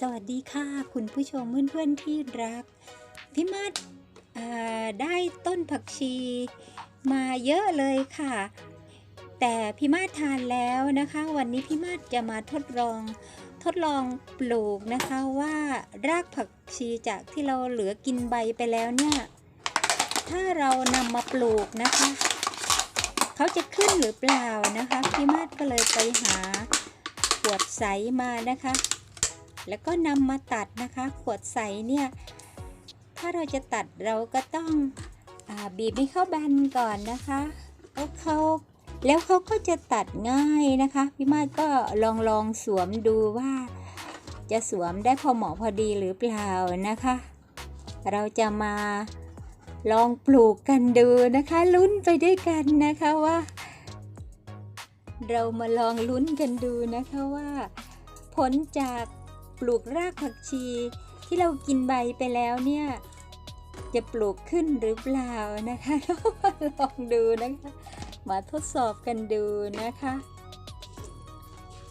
สวัสดีค่ะ คุณผู้ชมเพื่อนๆที่รัก พี่มาดได้ต้นผักชีมาเยอะเลยค่ะ แต่พี่มาดทานแล้วนะคะ วันนี้พี่มาดจะมาทดลองทดลองปลูกนะคะว่ารากผักชีจากที่เราเหลือกินใบไปแล้วเนี่ย ถ้าเรานำมาปลูกนะคะ เขาจะขึ้นหรือเปล่านะคะ พี่มาดก็เลยไปหาขวดใสมานะคะ แล้วก็นำมาตัดนะคะ ขวดใสเนี่ย ถ้าเราจะตัดเราก็ต้องอบีบให้เข้าแบนก่อนนะคะแล้วเขาแล้วเขาก็จะตัดง่ายนะคะ พี่มาดก็ลองลองสวมดูว่า จะสวมได้พอเหมาะพอดีหรือเปล่านะคะ เราจะมาลองปลูกกันดูนะคะ ลุ้นไปด้วยกันนะคะว่า เรามาลองลุ้นกันดูนะคะว่า ผลจาก ปลูกรากผักชี ที่เรากินใบไปแล้วเนี่ย จะปลูกขึ้นหรือเปล่านะคะลองดูนะคะ มาทดสอบกันดูนะคะ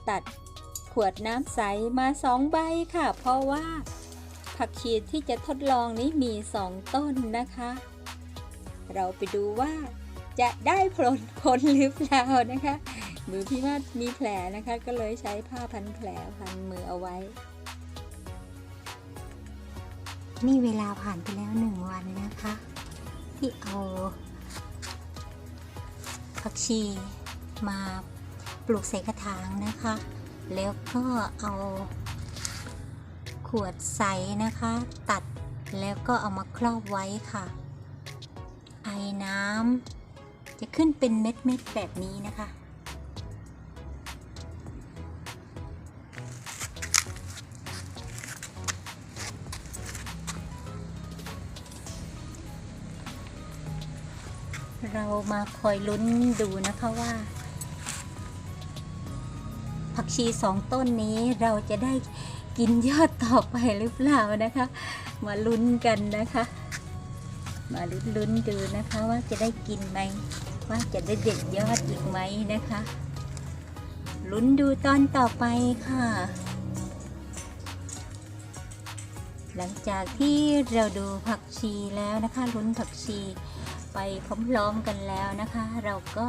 ตัดขวดน้ำใสมาสองใบค่ะ เพราะว่าผักชีที่จะทดลองนี้มีสองต้นนะคะ เราไปดูว่าจะได้ผลผลหรือเปล่านะคะ มือพี่มาดมีแผลนะคะ ก็เลยใช้ผ้าพันแผลพันมือเอาไว้ นี่เวลาผ่านไปแล้วหนึ่งวันนะคะ ที่เอาผักชีมาปลูกใส่กระถางนะคะ แล้วก็เอาขวดใสนะคะ ตัดแล้วก็เอามาครอบไว้ค่ะ ไอ้น้ำจะขึ้นเป็นเม็ดๆแบบนี้นะคะ เรามาคอยลุ้นดูนะคะว่า ผักชีสองต้นนี้เราจะได้กินยอดต่อไปหรือเปล่านะคะ มาลุ้นกันนะคะ มาลุ้นลุ้นๆดูนะคะว่าจะได้กินไหมว่าจะได้เด็ดยอดอีกไหมนะคะ ลุ้นดูตอนต่อไปค่ะ หลังจากที่เราดูผักชีแล้วนะคะ ลุ้นผักชี ไปพร้อมๆกันแล้วนะคะ เราก็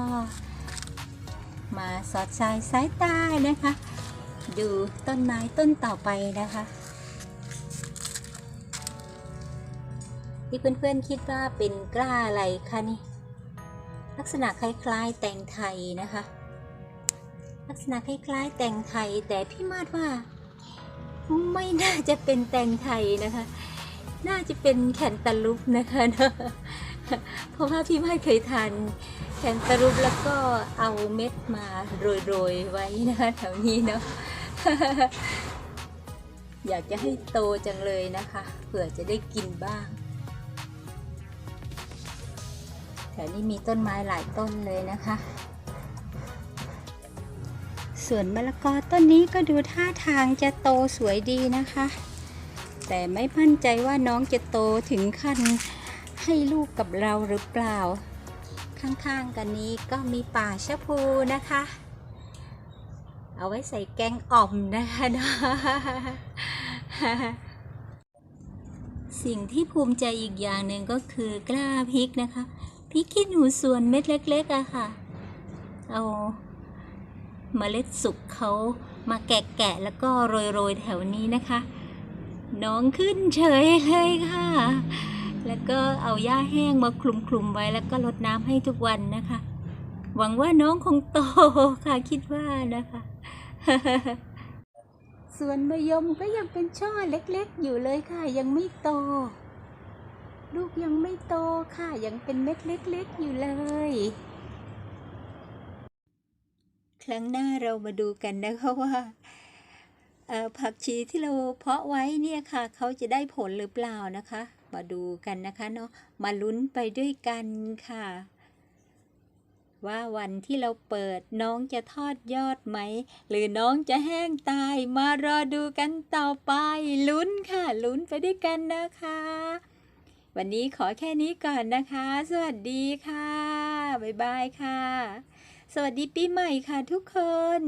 มาสอดสายสายตานะคะ ดูต้นไม้ต้นต่อไปนะคะที่เพื่อนๆคิดว่าเป็นกล้าอะไรคะนี่ลักษณะคล้ายๆแตงไทยนะคะ ลักษณะคล้ายๆแตงไทย แต่พี่มาดว่า ไม่น่าจะเป็นแตงไทยนะคะ น่าจะเป็นแคนตาลูปนะคะเนอะ เพราะว่าพี่ไม่เคยทานแคนตาลูปแล้วก็เอาเม็ดมาโรยๆไว้นะคะแถวนี้เนาะอยากจะให้โตจังเลยนะคะเผื่อจะได้กินบ้างแถวนี้มีต้นไม้หลายต้นเลยนะคะ ส่วนมะละกอต้นนี้ก็ดูท่าทางจะโตสวยดีนะคะ แต่ไม่มั่นใจว่าน้องจะโตถึงขั้น ให้ลูกกับเราหรือเปล่า ข้างๆกันนี้ก็มีป่าชะพูนะคะ เอาไว้ใส่แกงอ่อมนะคะนะสิ่งที่ภูมิใจอีกอย่างหนึ่งก็คือกล้าพริกนะคะพริกขี้หนูส่วนเม็ดเล็กๆอะค่ะ เอาเมล็ดสุกเขามาแกะๆแล้วก็โรยๆแถวนี้นะคะ น้องขึ้นเฉยเลยค่ะ แล้วก็เอาหญ้าแห้งมาคลุมๆไว้แล้วก็รดน้ำให้ทุกวันนะคะ หวังว่าน้องคงโตค่ะคิดว่านะคะส่วนมะยมก็ยังเป็นช่อเล็กๆ อยู่เลยค่ะ ยังไม่โต ลูกยังไม่โตค่ะ ยังเป็นเม็ดเล็กๆ อยู่เลย ครั้งหน้าเรามาดูกันนะคะว่าผักชีที่เราเพาะไว้เนี่ยค่ะ เขาจะได้ผลหรือเปล่านะคะ มาดูกันนะคะเนาะมาลุ้นไปด้วยกันค่ะ ว่าวันที่เราเปิดน้องจะทอดยอดไหม หรือน้องจะแห้งตาย มารอดูกันต่อไปลุ้นค่ะ ลุ้นไปด้วยกันนะคะ วันนี้ขอแค่นี้ก่อนนะคะ สวัสดีค่ะ บ๊ายบายค่ะ สวัสดีปีใหม่ค่ะทุกคน